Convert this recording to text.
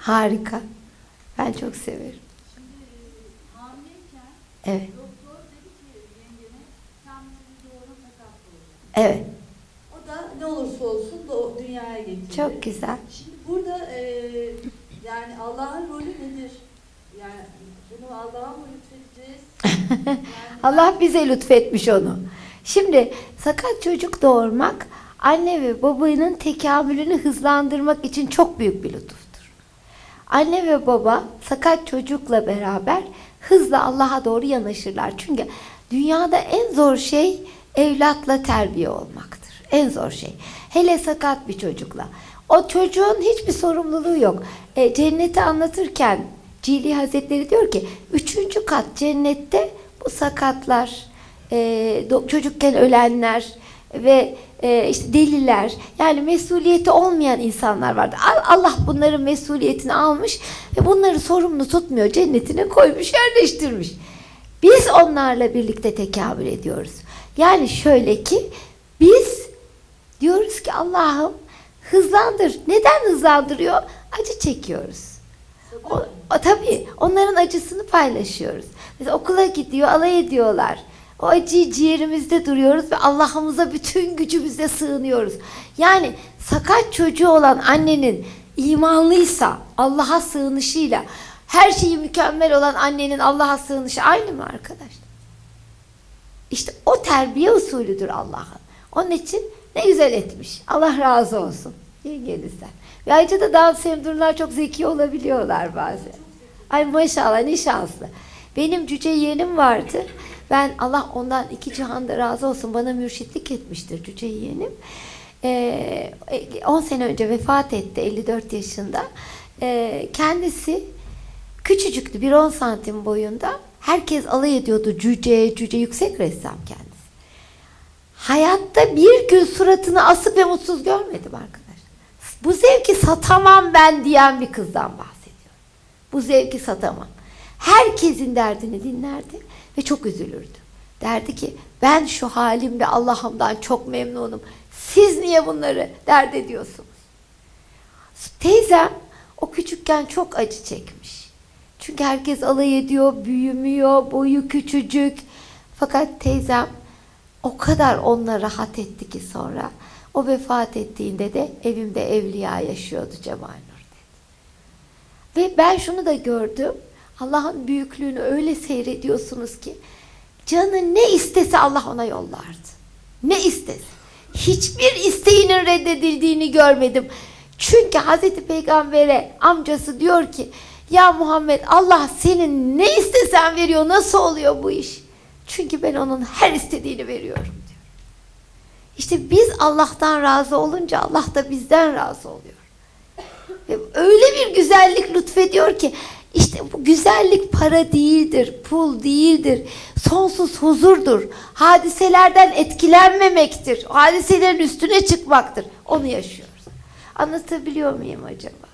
Harika. Ben çok severim. Evet. Evet. O da ne olursa olsun da dünyaya getirdi. Çok güzel. Şimdi burada e, yani Allah'ın rolü nedir? Yani bunu Allah'a mı lütfedeceğiz? Yani Allah bize lütfetmiş onu. Şimdi sakat çocuk doğurmak anne ve babanın tekamülünü hızlandırmak için çok büyük bir lütuftur. Anne ve baba sakat çocukla beraber hızla Allah'a doğru yanaşırlar. Çünkü dünyada en zor şey evlatla terbiye olmaktır. En zor şey. Hele sakat bir çocukla. O çocuğun hiçbir sorumluluğu yok. E, cenneti anlatırken Cili Hazretleri diyor ki üçüncü kat cennette bu sakatlar, e, çocukken ölenler ve e, işte deliler yani mesuliyeti olmayan insanlar vardı. Al- Allah bunların mesuliyetini almış ve bunları sorumlu tutmuyor. Cennetine koymuş, yerleştirmiş. Biz onlarla birlikte tekamül ediyoruz. Yani şöyle ki biz diyoruz ki Allah'ım hızlandır. Neden hızlandırıyor? Acı çekiyoruz. O, o, tabii onların acısını paylaşıyoruz. Mesela okula gidiyor, alay ediyorlar. O acıyı ciğerimizde duruyoruz ve Allah'ımıza bütün gücümüzle sığınıyoruz. Yani sakat çocuğu olan annenin imanlıysa Allah'a sığınışıyla her şeyi mükemmel olan annenin Allah'a sığınışı aynı mı arkadaşlar? İşte o terbiye usulüdür Allah'ın. Onun için ne güzel etmiş. Allah razı olsun. Yengenizden. Ve ayrıca da Down sendromlar çok zeki olabiliyorlar bazen. Ay maşallah ne şanslı. Benim cüce yeğenim vardı. Ben Allah ondan iki cihanda razı olsun bana mürşitlik etmiştir cüce yeğenim. Ee, 10 sene önce vefat etti 54 yaşında. Ee, kendisi küçücüktü 1-10 santim boyunda. Herkes alay ediyordu cüce cüce yüksek ressam kendisi. Hayatta bir gün suratını asık ve mutsuz görmedim arkadaşlar. Bu zevki satamam ben diyen bir kızdan bahsediyorum. Bu zevki satamam. Herkesin derdini dinlerdi ve çok üzülürdü. Derdi ki ben şu halimle Allah'ımdan çok memnunum. Siz niye bunları dert ediyorsunuz? Teyzem o küçükken çok acı çekmiş. Çünkü herkes alay ediyor, büyümüyor, boyu küçücük. Fakat teyzem o kadar onunla rahat etti ki sonra. O vefat ettiğinde de evimde evliya yaşıyordu Cemal Nur dedi. Ve ben şunu da gördüm. Allah'ın büyüklüğünü öyle seyrediyorsunuz ki canı ne istese Allah ona yollardı. Ne istese. Hiçbir isteğinin reddedildiğini görmedim. Çünkü Hazreti Peygamber'e amcası diyor ki ya Muhammed Allah senin ne istesen veriyor. Nasıl oluyor bu iş? Çünkü ben onun her istediğini veriyorum diyor. İşte biz Allah'tan razı olunca Allah da bizden razı oluyor. Ve öyle bir güzellik lütfediyor ki işte bu güzellik para değildir, pul değildir, sonsuz huzurdur. Hadiselerden etkilenmemektir. Hadiselerin üstüne çıkmaktır. Onu yaşıyoruz. Anlatabiliyor muyum acaba?